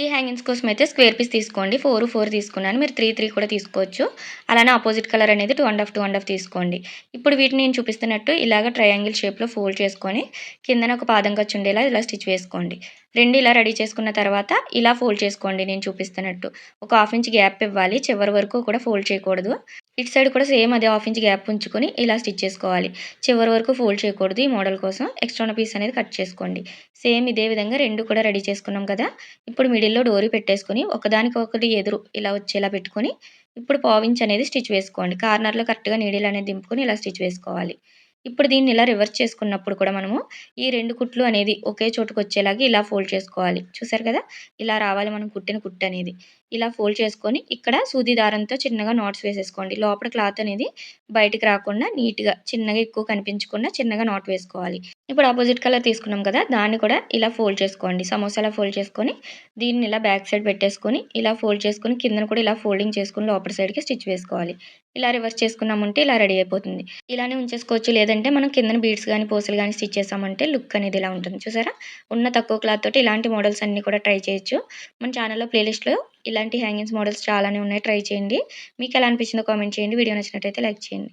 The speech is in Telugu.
ఈ హ్యాంగింగ్స్ కోసం అయితే స్క్వేర్ పీస్ తీసుకోండి. ఫోర్ ఫోర్ తీసుకున్నాను. మీరు త్రీ త్రీ కూడా తీసుకోవచ్చు. అలానే ఆపోజిట్ కలర్ అనేది two and half two and half తీసుకోండి. ఇప్పుడు వీటిని నేను చూపిస్తున్నట్టు ఇలాగ ట్రయాంగిల్ షేప్లో ఫోల్డ్ చేసుకొని కిందన ఒక పాదం ఖర్చు ఉండేలా ఇలా స్టిచ్ వేసుకోండి. రెండు ఇలా రెడీ చేసుకున్న తర్వాత ఇలా ఫోల్డ్ చేసుకోండి నేను చూపిస్తున్నట్టు. ఒక హాఫ్ ఇంచ్ గ్యాప్ ఇవ్వాలి. చివరి వరకు కూడా ఫోల్డ్ చేయకూడదు. ఇటు సైడ్ కూడా సేమ్ అదే హాఫ్ ఇంచ్ గ్యాప్ ఉంచుకొని ఇలా స్టిచ్ చేసుకోవాలి. చివరి వరకు ఫోల్డ్ చేయకూడదు ఈ మోడల్ కోసం. ఎక్స్ట్రా పీస్ అనేది కట్ చేసుకోండి. సేమ్ ఇదే విధంగా రెండు కూడా రెడీ చేసుకున్నాం కదా. ఇప్పుడు మిడిల్లో డోరీ పెట్టేసుకొని ఒకదానికి ఒకటి ఎదురు ఇలా వచ్చేలా పెట్టుకొని ఇప్పుడు పావించ్ అనేది స్టిచ్ వేసుకోండి. కార్నర్లో కరెక్ట్గా నీడిల్ అనేది దింపుకొని ఇలా స్టిచ్ వేసుకోవాలి. ఇప్పుడు దీన్ని ఇలా రివర్స్ చేసుకున్నప్పుడు కూడా మనము ఈ రెండు కుట్లు అనేది ఒకే చోటుకు వచ్చేలాగా ఇలా ఫోల్డ్ చేసుకోవాలి. చూసారు కదా? ఇలా రావాలి మనం కుట్టిన కుట్టు అనేది. ఇలా ఫోల్డ్ చేసుకొని ఇక్కడ సూది దారంతో చిన్నగా నాట్స్ వేసేసుకోండి. లోపల క్లాత్ అనేది బయటికి రాకుండా నీట్గా చిన్నగా ఎక్కువ కనిపించకుండా చిన్నగా నాట్ వేసుకోవాలి. ఇప్పుడు ఆపోజిట్ కలర్ తీసుకున్నాం కదా? దాన్ని కూడా ఇలా ఫోల్డ్ చేసుకోండి. సమోసాలా ఫోల్డ్ చేసుకొని దీన్ని ఇలా బ్యాక్ సైడ్ పెట్టేసుకొని ఇలా ఫోల్డ్ చేసుకొని కిందన కూడా ఇలా ఫోల్డింగ్ చేసుకుని లోపల సైడ్కి స్టిచ్ వేసుకోవాలి. ఇలా రివర్స్ చేసుకున్నామంటే ఇలా రెడీ అయిపోతుంది. ఇలానే ఉంచేసుకోవచ్చు. లేదంటే మనం కిందన బీడ్స్ కానీ పోసలు కానీ స్టిచ్ చేసామంటే లుక్ అనేది ఇలా ఉంటుంది. చూసారా? ఉన్న తక్కువ క్లాత్ తోటి ఇలాంటి మోడల్స్ అన్నీ కూడా ట్రై చేయొచ్చు. మన ఛానల్లో ప్లేలిస్ట్లో ఇలాంటి హ్యాంగింగ్స్ మోడల్స్ చాలానే ఉన్నాయి. ట్రై చేయండి. మీకు ఎలా అనిపించిందో కామెంట్ చేయండి. వీడియో నచ్చినట్టయితే లైక్ చేయండి.